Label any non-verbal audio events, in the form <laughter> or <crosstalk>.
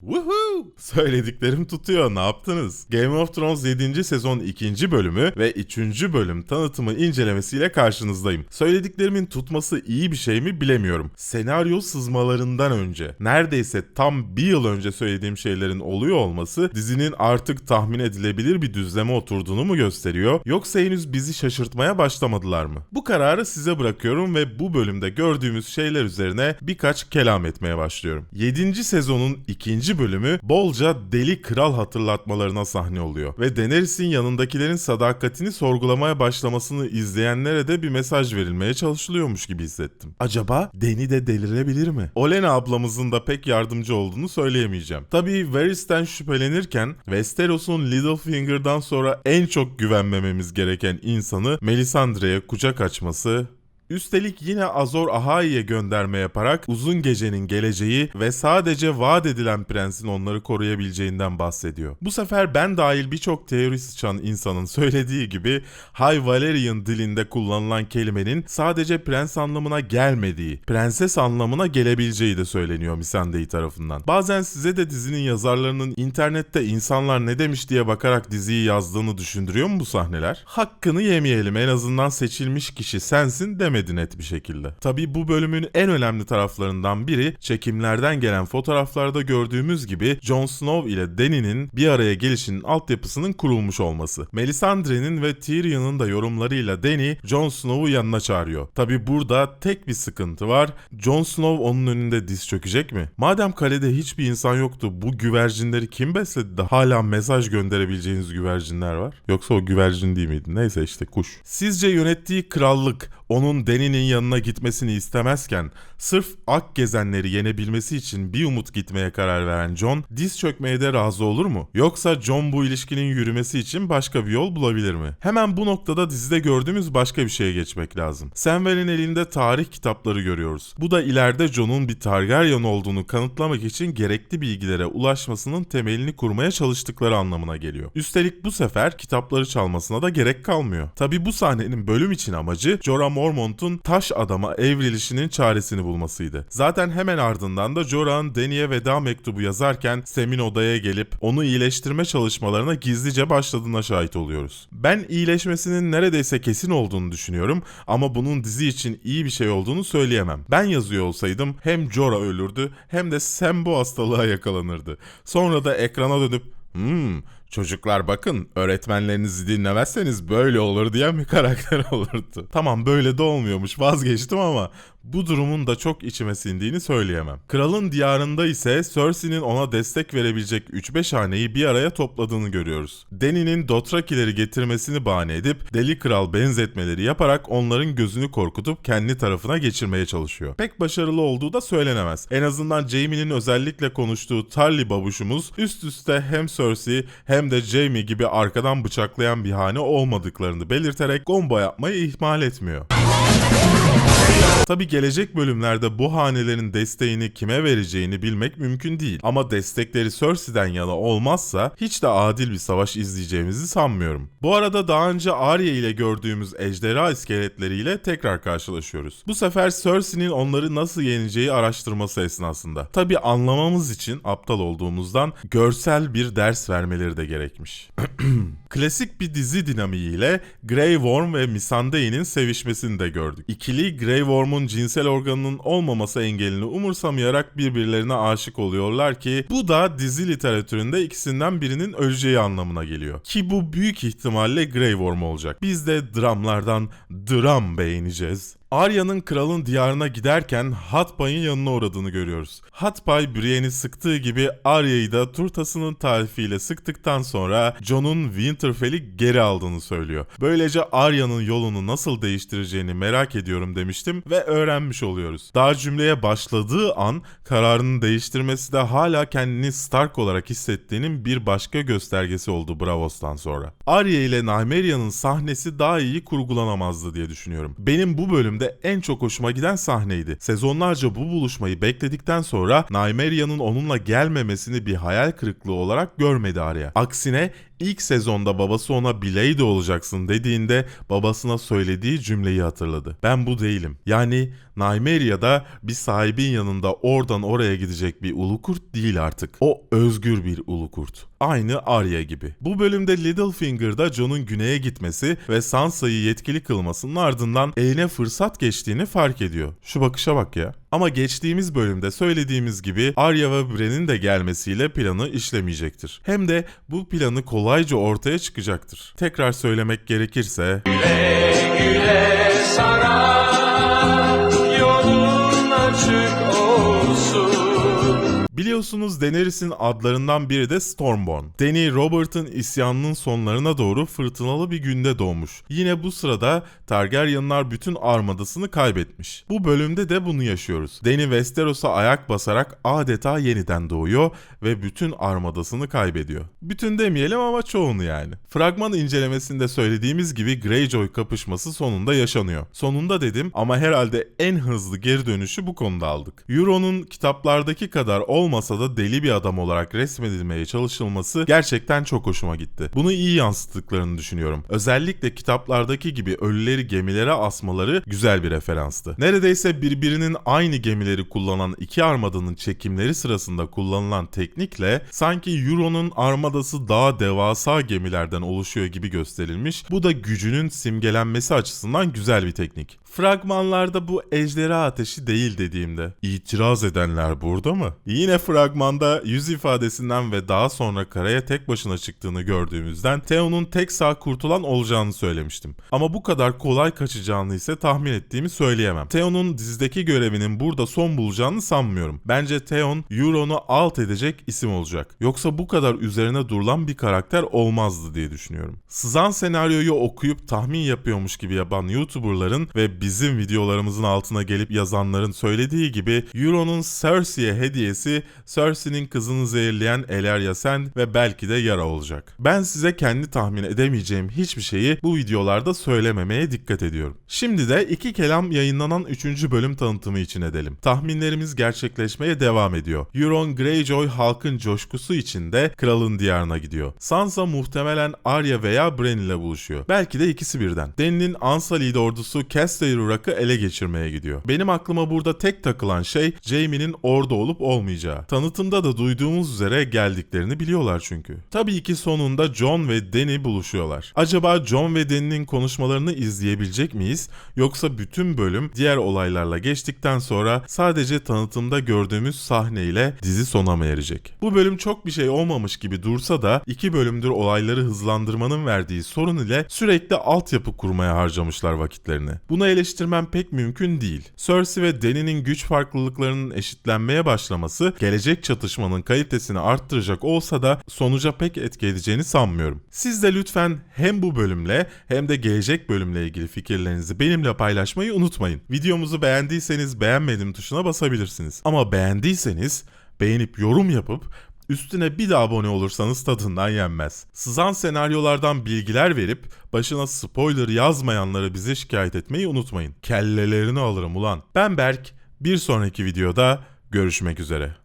Woohoo! Söylediklerim tutuyor ne yaptınız? Game of Thrones 7. sezon 2. bölümü ve 3. bölüm tanıtımı incelemesiyle karşınızdayım. Söylediklerimin tutması iyi bir şey mi bilemiyorum. Senaryo sızmalarından önce, neredeyse tam bir yıl önce söylediğim şeylerin oluyor olması dizinin artık tahmin edilebilir bir düzleme oturduğunu mu gösteriyor yoksa henüz bizi şaşırtmaya başlamadılar mı? Bu kararı size bırakıyorum ve bu bölümde gördüğümüz şeyler üzerine birkaç kelam etmeye başlıyorum. 7. sezonun 2 bölümü bolca deli kral hatırlatmalarına sahne oluyor ve Daenerys'in yanındakilerin sadakatini sorgulamaya başlamasını izleyenlere de bir mesaj verilmeye çalışılıyormuş gibi hissettim. Acaba Dany de delirebilir mi? Olenna ablamızın da pek yardımcı olduğunu söyleyemeyeceğim. Tabii Varys'ten şüphelenirken Westeros'un Littlefinger'dan sonra en çok güvenmememiz gereken insanı Melisandre'ye kucak açması Üstelik yine Azor Ahai'ye gönderme yaparak uzun gecenin geleceği ve sadece vaat edilen prensin onları koruyabileceğinden bahsediyor. Bu sefer ben dahil birçok teori sıçan insanın <laughs> söylediği gibi High Valyrian dilinde kullanılan kelimenin sadece prens anlamına gelmediği, prenses anlamına gelebileceği de söyleniyor Missandei tarafından. Bazen size de dizinin yazarlarının internette insanlar ne demiş diye bakarak diziyi yazdığını düşündürüyor mu bu sahneler? Hakkını yemeyelim en azından seçilmiş kişi sensin demedi net bir şekilde. Tabi bu bölümün en önemli taraflarından biri çekimlerden gelen fotoğraflarda gördüğümüz gibi Jon Snow ile Dany'nin bir araya gelişinin altyapısının kurulmuş olması. Melisandre'nin ve Tyrion'un da yorumlarıyla Dany Jon Snow'u yanına çağırıyor. Tabi burada tek bir sıkıntı var. Jon Snow onun önünde diz çökecek mi? Madem kalede hiçbir insan yoktu bu güvercinleri kim besledi de hala mesaj gönderebileceğiniz güvercinler var? Yoksa o güvercin değil miydi? Neyse işte kuş. Sizce yönettiği krallık onun Dany'nin yanına gitmesini istemezken sırf ak gezenleri yenebilmesi için bir umut gitmeye karar veren John diz çökmeye de razı olur mu? Yoksa John bu ilişkinin yürümesi için başka bir yol bulabilir mi? Hemen bu noktada dizide gördüğümüz başka bir şeye geçmek lazım. Samwell'in elinde tarih kitapları görüyoruz. Bu da ileride John'un bir Targaryen olduğunu kanıtlamak için gerekli bilgilere ulaşmasının temelini kurmaya çalıştıkları anlamına geliyor. Üstelik bu sefer kitapları çalmasına da gerek kalmıyor. Tabi bu sahnenin bölüm için amacı Jorah Mormont'un taş adama evrilişinin çaresini bulmasıydı. Zaten hemen ardından da Jorah'ın Dany'e veda mektubu yazarken Sam'in odaya gelip onu iyileştirme çalışmalarına gizlice başladığına şahit oluyoruz. Ben iyileşmesinin neredeyse kesin olduğunu düşünüyorum ama bunun dizi için iyi bir şey olduğunu söyleyemem. Ben yazıyor olsaydım hem Jorah ölürdü hem de Sam bu hastalığa yakalanırdı. Sonra da ekrana dönüp Hmm, çocuklar bakın öğretmenlerinizi dinlemezseniz böyle olur diyen bir karakter <laughs> olurdu. Tamam böyle de olmuyormuş vazgeçtim ama bu durumun da çok içime sindiğini söyleyemem. Kralın diyarında ise Cersei'nin ona destek verebilecek 3-5 haneyi bir araya topladığını görüyoruz. Dany'nin Dothrakileri getirmesini bahane edip deli kral benzetmeleri yaparak onların gözünü korkutup kendi tarafına geçirmeye çalışıyor. Pek başarılı olduğu da söylenemez. En azından Jaime'nin özellikle konuştuğu Tarly babuşumuz üst üste hem Cersei hem de Jaime gibi arkadan bıçaklayan bir hane olmadıklarını belirterek combo yapmayı ihmal etmiyor. Tabi gelecek bölümlerde bu hanelerin desteğini kime vereceğini bilmek mümkün değil. Ama destekleri Cersei'den yana olmazsa hiç de adil bir savaş izleyeceğimizi sanmıyorum. Bu arada daha önce Arya ile gördüğümüz ejderha iskeletleriyle tekrar karşılaşıyoruz. Bu sefer Cersei'nin onları nasıl yeneceği araştırması esnasında. Tabi anlamamız için aptal olduğumuzdan görsel bir ders vermeleri de gerekmiş. <clears throat> Klasik bir dizi dinamiğiyle Grey Worm ve Missandei'nin sevişmesini de gördük. İkili Grey Worm'un cinsel organının olmaması engelini umursamayarak birbirlerine aşık oluyorlar ki bu da dizi literatüründe ikisinden birinin öleceği anlamına geliyor. Ki bu büyük ihtimalle Grey Worm olacak. Biz de dramlardan dram beğeneceğiz. Arya'nın kralın diyarına giderken Hatpay'ın yanına uğradığını görüyoruz. Hatpay Brienne'i sıktığı gibi Arya'yı da turtasının tarifiyle sıktıktan sonra Jon'un Winterfell'i geri aldığını söylüyor. Böylece Arya'nın yolunu nasıl değiştireceğini merak ediyorum demiştim ve öğrenmiş oluyoruz. Daha cümleye başladığı an kararını değiştirmesi de hala kendini Stark olarak hissettiğinin bir başka göstergesi oldu Bravos'tan sonra. Arya ile Nymeria'nın sahnesi daha iyi kurgulanamazdı diye düşünüyorum. Benim bu bölüm bölümde en çok hoşuma giden sahneydi. Sezonlarca bu buluşmayı bekledikten sonra Nymeria'nın onunla gelmemesini bir hayal kırıklığı olarak görmedi Arya. Aksine ilk sezonda babası ona Blade olacaksın dediğinde babasına söylediği cümleyi hatırladı. Ben bu değilim. Yani Nymeria'da bir sahibin yanında oradan oraya gidecek bir ulu kurt değil artık. O özgür bir ulu kurt. Aynı Arya gibi. Bu bölümde Littlefinger'da Jon'un güneye gitmesi ve Sansa'yı yetkili kılmasının ardından eline fırsat geçtiğini fark ediyor. Şu bakışa bak ya. Ama geçtiğimiz bölümde söylediğimiz gibi Arya ve Bran'in de gelmesiyle planı işlemeyecektir. Hem de bu planı kolayca ortaya çıkacaktır. Tekrar söylemek gerekirse güle sana yolun Biliyorsunuz Daenerys'in adlarından biri de Stormborn. Dany Robert'ın isyanının sonlarına doğru fırtınalı bir günde doğmuş. Yine bu sırada Targaryenlar bütün armadasını kaybetmiş. Bu bölümde de bunu yaşıyoruz. Dany Westeros'a ayak basarak adeta yeniden doğuyor ve bütün armadasını kaybediyor. Bütün demeyelim ama çoğunu yani. Fragman incelemesinde söylediğimiz gibi Greyjoy kapışması sonunda yaşanıyor. Sonunda dedim ama herhalde en hızlı geri dönüşü bu konuda aldık. Euron'un kitaplardaki kadar olmasa da deli bir adam olarak resmedilmeye çalışılması gerçekten çok hoşuma gitti. Bunu iyi yansıttıklarını düşünüyorum. Özellikle kitaplardaki gibi ölüleri gemilere asmaları güzel bir referanstı. Neredeyse birbirinin aynı gemileri kullanan iki armadanın çekimleri sırasında kullanılan teknikle sanki Euron'un armadası daha devasa gemilerden oluşuyor gibi gösterilmiş. Bu da gücünün simgelenmesi açısından güzel bir teknik. Fragmanlarda bu ejderha ateşi değil dediğimde. İtiraz edenler burada mı? Yine fragmanda yüz ifadesinden ve daha sonra karaya tek başına çıktığını gördüğümüzden Theon'un tek sağ kurtulan olacağını söylemiştim. Ama bu kadar kolay kaçacağını ise tahmin ettiğimi söyleyemem. Theon'un dizideki görevinin burada son bulacağını sanmıyorum. Bence Theon Euron'u alt edecek isim olacak. Yoksa bu kadar üzerine durulan bir karakter olmazdı diye düşünüyorum. Sızan senaryoyu okuyup tahmin yapıyormuş gibi yapan YouTuber'ların ve bizim videolarımızın altına gelip yazanların söylediği gibi Euron'un Cersei'ye hediyesi Cersei'nin kızını zehirleyen Elerya Sen ve belki de Yara olacak. Ben size kendi tahmin edemeyeceğim hiçbir şeyi bu videolarda söylememeye dikkat ediyorum. Şimdi de iki kelam yayınlanan 3. bölüm tanıtımı için edelim. Tahminlerimiz gerçekleşmeye devam ediyor. Euron Greyjoy halkın coşkusu içinde kralın diyarına gidiyor. Sansa muhtemelen Arya veya Bran ile buluşuyor. Belki de ikisi birden. Dany'nin Unsullied ordusu Casterly Rock'ı ele geçirmeye gidiyor. Benim aklıma burada tek takılan şey Jaime'nin orada olup olmayacağı. Tanıtımda da duyduğumuz üzere geldiklerini biliyorlar çünkü. Tabii ki sonunda Jon ve Dany buluşuyorlar. Acaba Jon ve Dany'nin konuşmalarını izleyebilecek miyiz? Yoksa bütün bölüm diğer olaylarla geçtikten sonra sadece tanıtımda gördüğümüz sahneyle dizi sona mı erecek? Bu bölüm çok bir şey olmamış gibi dursa da iki bölümdür olayları hızlandırmanın verdiği sorun ile sürekli altyapı kurmaya harcamışlar vakitlerini. Bunu eleştirmem pek mümkün değil. Cersei ve Dany'nin güç farklılıklarının eşitlenmeye başlaması gelecek çatışmanın kalitesini arttıracak olsa da sonuca pek etki edeceğini sanmıyorum. Siz de lütfen hem bu bölümle hem de gelecek bölümle ilgili fikirlerinizi benimle paylaşmayı unutmayın. Videomuzu beğendiyseniz beğenmedim tuşuna basabilirsiniz. Ama beğendiyseniz beğenip yorum yapıp Üstüne bir de abone olursanız tadından yenmez. Sızan senaryolardan bilgiler verip başına spoiler yazmayanları bize şikayet etmeyi unutmayın. Kellelerini alırım ulan. Ben Berk. Bir sonraki videoda görüşmek üzere.